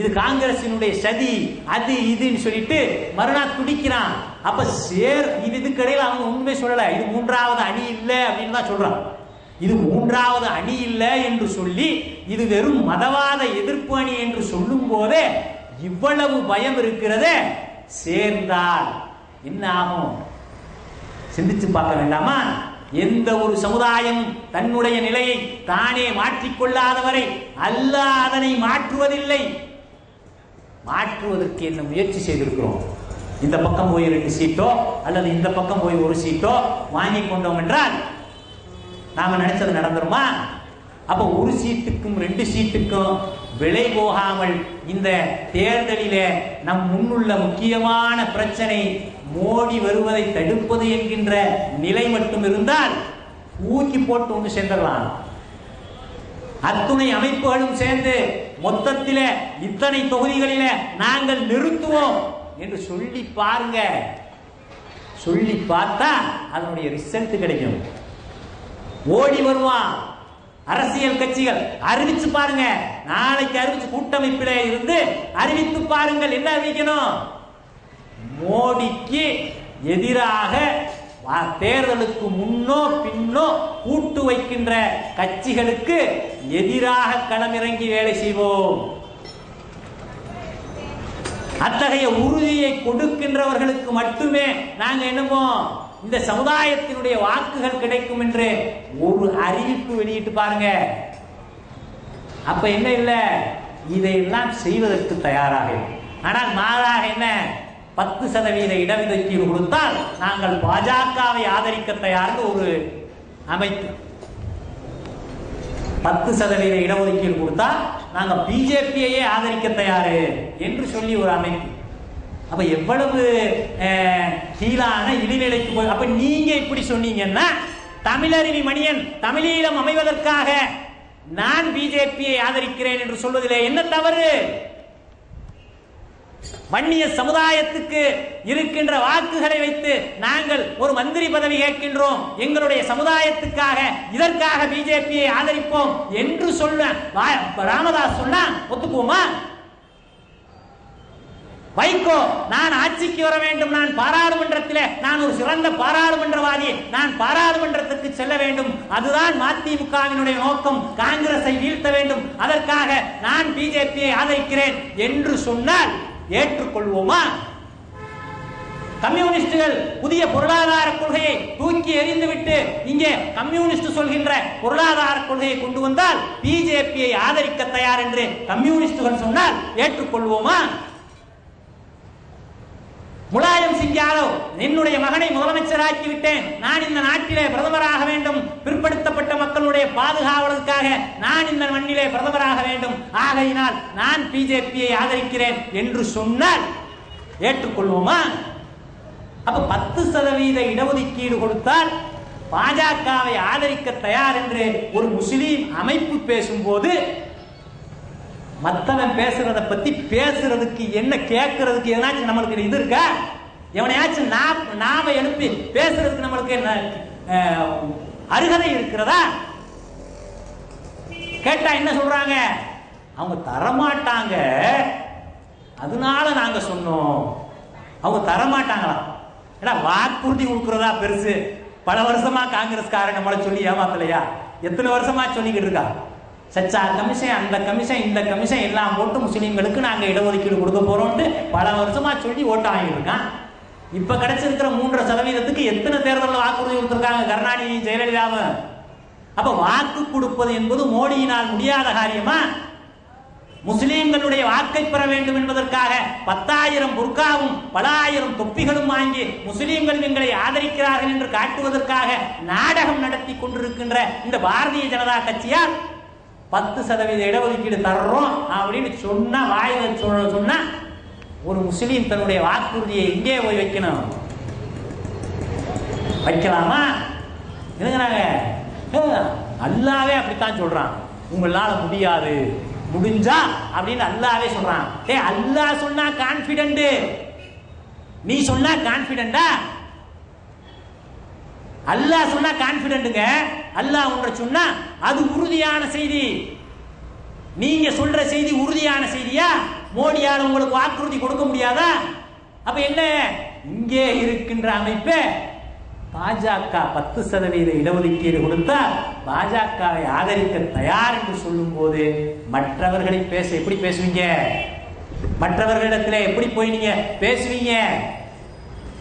இது காங்கிரசினுடைய சதி அது இதுன்னு சொல்லிட்டு மறுநாள் துடிக்கிறான். அப்ப சேர் இது இதுக்கிடையில் அவங்க உண்மை சொல்லல. இது மூன்றாவது அணி இல்லை அப்படின்னு தான் சொல்றான். இது மூன்றாவது அணி இல்லை என்று சொல்லி இது வெறும் மதவாத எதிர்ப்பு அணி என்று சொல்லும் போதே இவ்வளவு பயம் இருக்கிறதே சேர்ந்தால் என்ன ஆகும்? சிந்திச்சு பார்க்க வேண்டாமா? எந்த ஒரு சமுதாயம் தன்னுடைய நிலையை தானே மாற்றிக்கொள்ளாதவரை அல்ல அதனை மாற்றுவதில்லை. மாற்றுவதற்கு என்ன முயற்சி செய்திருக்கிறோம்? இந்த பக்கம் போய் ரெண்டு சீட்டோ அல்லது இந்த பக்கம் போய் ஒரு சீட்டோ வாங்கி கொண்டோம் என்றால் நாம நினைச்சது நடந்துருமா? அப்ப ஒரு சீட்டுக்கும் ரெண்டு சீட்டுக்கும் விலை போகாமல் இந்த தேர்தலிலே நம் முன்னுள்ள முக்கியமான பிரச்சனை மோடி வருவதை தடுப்பது என்கின்ற நிலை மட்டும் இருந்தால் ஊக்கி போட்டு ஒன்று சேர்ந்துடலாம். அத்துணை அமைப்புகளும் சேர்ந்து மொத்தத்தில இத்தனை தொகுதிகளில நாங்கள் நிறுத்துவோம் என்று சொல்லி பாருங்க. சொல்லி பார்த்தா அதனுடைய ரிசல்ட் கிடைக்கும். ஓடி வருவான் அரசியல் கட்சிகள் அறிவிச்சு பாருங்க. நாளைக்கு அறிவிச்சு கூட்டமைப்பிலே இருந்து அறிவித்து பாருங்கள். என்ன அறிவிக்கணும்? மோடிக்கு எதிராக தேர்தலுக்கு முன்னோ பின்னோ கூட்டு வைக்கின்ற கட்சிகளுக்கு எதிராக களமிறங்கி வேலை செய்வோம். அத்தகைய உறுதியை கொடுக்கின்றவர்களுக்கு மட்டுமே நாங்க என்னமோ இந்த சமுதாயத்தினுடைய வாக்குகள் கிடைக்கும் என்று ஒரு அறிவிப்பு வெளியிட்டு பாருங்க. அப்ப என்ன இல்ல? இதையெல்லாம் செய்வதற்கு தயாராக ஆனால் மாறாக என்ன? பத்து சதவீத இடஒதுக்கீடு கொடுத்தால் நாங்கள் பாஜகவை ஆதரிக்க தயார்னு ஒரு அமைப்பு. பத்து சதவீத இடஒதுக்கீடு கொடுத்தா நாங்கள் பிஜேபியையே ஆதரிக்க தயாரு என்று சொல்லி ஒரு அமைப்பு. அப்ப எவ்வளவு கீழான இடிநிலைக்கு போய் அப்ப நீங்க இப்படி சொன்னீங்கன்னா தமிழருவி மணியன் தமிழீழம் அமைவதற்காக நான் பிஜேபியை ஆதரிக்கிறேன் என்று சொல்வதில் என்ன தவறு? வன்னிய சமுதாயத்துக்கு இருக்கின்ற வாக்குகளை வைத்து நாங்கள் ஒரு மந்திரி பதவி கேட்கின்றோம். எங்களுடைய சமுதாயத்துக்காக இதற்காக பிஜேபியை ஆதரிப்போம் என்று சொல்ல ராமதாஸ் சொன்னா ஒத்துக்குவோமா? வைகோ நான் ஆட்சிக்கு வர வேண்டும். நான் பாராளுமன்றத்தில் நான் ஒரு சிறந்த பாராளுமன்றவாதி. நான் பாராளுமன்றத்துக்கு செல்ல வேண்டும். அதுதான் மதிமுகவினுடைய நோக்கம். காங்கிரஸை வீழ்த்த வேண்டும். அதற்காக நான் பிஜேபியை ஆதரிக்கிறேன் என்று சொன்னால் ஏற்றுக்கொள்வோமா? கம்யூனிஸ்டுகள் புதிய பொருளாதார கொள்கையை தூக்கி எறிந்துவிட்டு இங்கே கம்யூனிஸ்ட் சொல்கின்ற பொருளாதார கொள்கையை கொண்டு வந்தால் பிஜேபியை ஆதரிக்க தயார் என்று கம்யூனிஸ்டுகள் சொன்னால் ஏற்றுக்கொள்வோமா? முலாயம் சிங் யாதவ் என்னுடைய மகனை முதலமைச்சராக்கி விட்டேன் நான் இந்த நாட்டிலே பிரதமராக வேண்டும். பிற்படுத்தப்பட்ட மக்களுடைய பாதுகாவலுக்காக நான் இந்த மண்ணிலே பிரதமராக வேண்டும். ஆகையினால் நான் பிஜேபியை ஆதரிக்கிறேன் என்று சொன்னால் ஏற்றுக்கொள்வோமா? அப்ப பத்து சதவீத இடஒதுக்கீடு கொடுத்தால் பாஜகவை ஆதரிக்க தயார் என்று ஒரு முஸ்லீம் அமைப்பு பேசும்போது மற்றவன் பேசுறத பத்தி பேசுறதுக்கு என்ன கேட்கறதுக்கு எதனாச்சும் நம்மளுக்கு இது இருக்கா? எவனையாச்சும் நாம எழுப்பி பேசுறதுக்கு நம்மளுக்கு என்ன அருகதை இருக்கிறதா? கேட்டா என்ன சொல்றாங்க? அவங்க தரமாட்டாங்க. அதனால நாங்க சொன்னோம். அவங்க தரமாட்டாங்களாம் ஏடா வாக்குறுதி கொடுக்கறதா பெருசு? பல வருஷமா காங்கிரஸ்காரன் நம்மளை சொல்லி ஏமாத்தலையா? எத்தனை வருஷமா சொல்லிக்கிட்டு இருக்கா? சச்சா கமிஷன் அந்த கமிஷன் இந்த கமிஷன் எல்லாம் போட்டு முஸ்லீம்களுக்கு நாங்கள் இடஒதுக்கீடு கொடுக்க போறோம்னு பல வருஷமா சொல்லி ஓட்டு வாங்கியிருக்கான். இப்போ இப்ப கிடைச்சிருக்கிற மூன்றரை சதவீதத்துக்கு எத்தனை தேர்தலில் வாக்குறுதி கொடுத்துருக்காங்க கருணாநிதி ஜெயலலிதாவும்? அப்ப வாக்கு கொடுப்பது என்பது மோடியினால் முடியாத காரியமா? முஸ்லீம்களுடைய வாக்கை பெற வேண்டும் என்பதற்காக பத்தாயிரம் புர்காவும் பல ஆயிரம் தொப்பிகளும் வாங்கி முஸ்லீம்கள் எங்களை ஆதரிக்கிறார்கள் என்று காட்டுவதற்காக நாடகம் நடத்தி கொண்டிருக்கின்ற இந்த பாரதிய ஜனதா கட்சியால் பத்து சதவீத இடஒதுக்கீடு தர்றோம் அப்படின்னு சொன்னா வாயில சொல்ல சொன்னா ஒரு முஸ்லீம் தன்னுடைய வாக்குறுதியை எங்கே போய் வைக்கணும். வைக்கலாமா? என்னங்கிறாங்க அல்லாவே அப்படித்தான் சொல்றான். உங்களால முடியாது. முடிஞ்சா அப்படின்னு அல்லாவே சொல்றான். ஏ அல்லாஹ் சொன்னா கான்பிடன்ட் நீ சொன்னா கான்பிடண்டா அல்லாஹ் சொன்னா கான்பிடன்ட்டுங்க அல்லாஹ் ஒன்றை சொன்னா அது உறுதியான செய்தி. நீங்க சொல்ற செய்தி உறுதியான செய்தியா? மோடியால் உங்களுக்கு வாக்குறுதி கொடுக்க முடியாதா? அப்ப என்ன? இங்கே இருக்கின்ற அமைப்பு பாஜக பத்து சதவீத இடஒதுக்கீடு கொடுத்தா பாஜகவை ஆதரிக்க தயார் என்று சொல்லும் போது மற்றவர்களை பேச எப்படி பேசுவீங்க? மற்றவர்களிடத்தில் எப்படி போய் நீங்க பேசுவீங்க?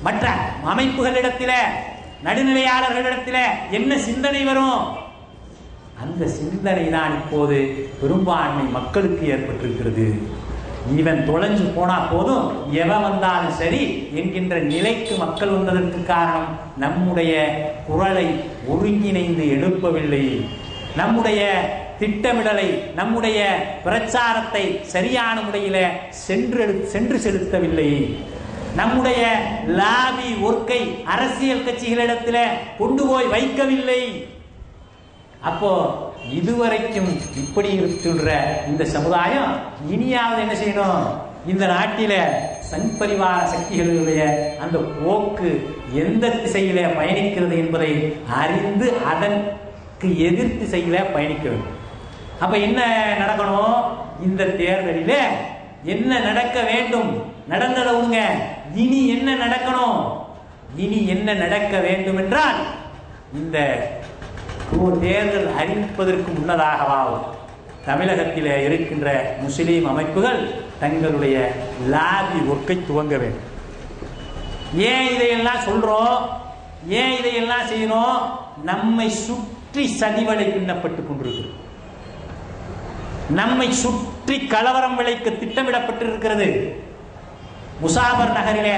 மற்ற அமைப்புகளிடத்தில் நடுநிலையாளர்களிடத்தில் என்ன சிந்தனை வரும்? அந்த சிந்தனை தான் இப்போது பெரும்பான்மை மக்களுக்கு ஏற்பட்டிருக்கிறது. இவன் தொலைஞ்சு போனா போதும் எவன் வந்தாலும் சரி என்கின்ற நிலைக்கு மக்கள் வந்ததற்கு காரணம் நம்முடைய குரலை ஒருங்கிணைந்து எழுப்பவில்லை. நம்முடைய திட்டமிடலை நம்முடைய பிரச்சாரத்தை சரியான முறையில் சென்று சென்று செலுத்தவில்லை. நம்முடைய லாபி ஒர்க்கை அரசியல் கட்சிகளிடத்தில் கொண்டு போய் வைக்கவில்லை. அப்போ இதுவரைக்கும் இப்படி இருக்கின்ற இந்த சமுதாயம் இனியாவது என்ன செய்யணும்? இந்த நாட்டில சங் பரிவார சக்திகளுடைய அந்த போக்கு எந்த திசையில பயணிக்கிறது என்பதை அறிந்து அதற்கு எதிர் திசையில பயணிக்கணும் அப்ப என்ன நடக்கணும்? இந்த தேர்தலில என்ன நடக்க வேண்டும்? நடந்ததை விடுங்க இனி என்ன நடக்கணும்? இனி என்ன நடக்க வேண்டும் என்றால் இந்த தேர்தல் அறிவிப்பதற்கு முன்னதாகவாகும் தமிழகத்தில் இருக்கின்ற முஸ்லீம் அமைப்புகள் தங்களுடைய லாபி ஒர்க்கை துவங்க வேண்டும். ஏன் இதையெல்லாம் சொல்றோம்? ஏன் இதையெல்லாம் செய்யணும்? நம்மை சுற்றி சதிவலை பின்னப்பட்டு கொண்டிருக்கிறது. நம்மை சுற்றி கலவரம் விளைக்க திட்டமிடப்பட்டிருக்கிறது. முசாபர் நகரிலே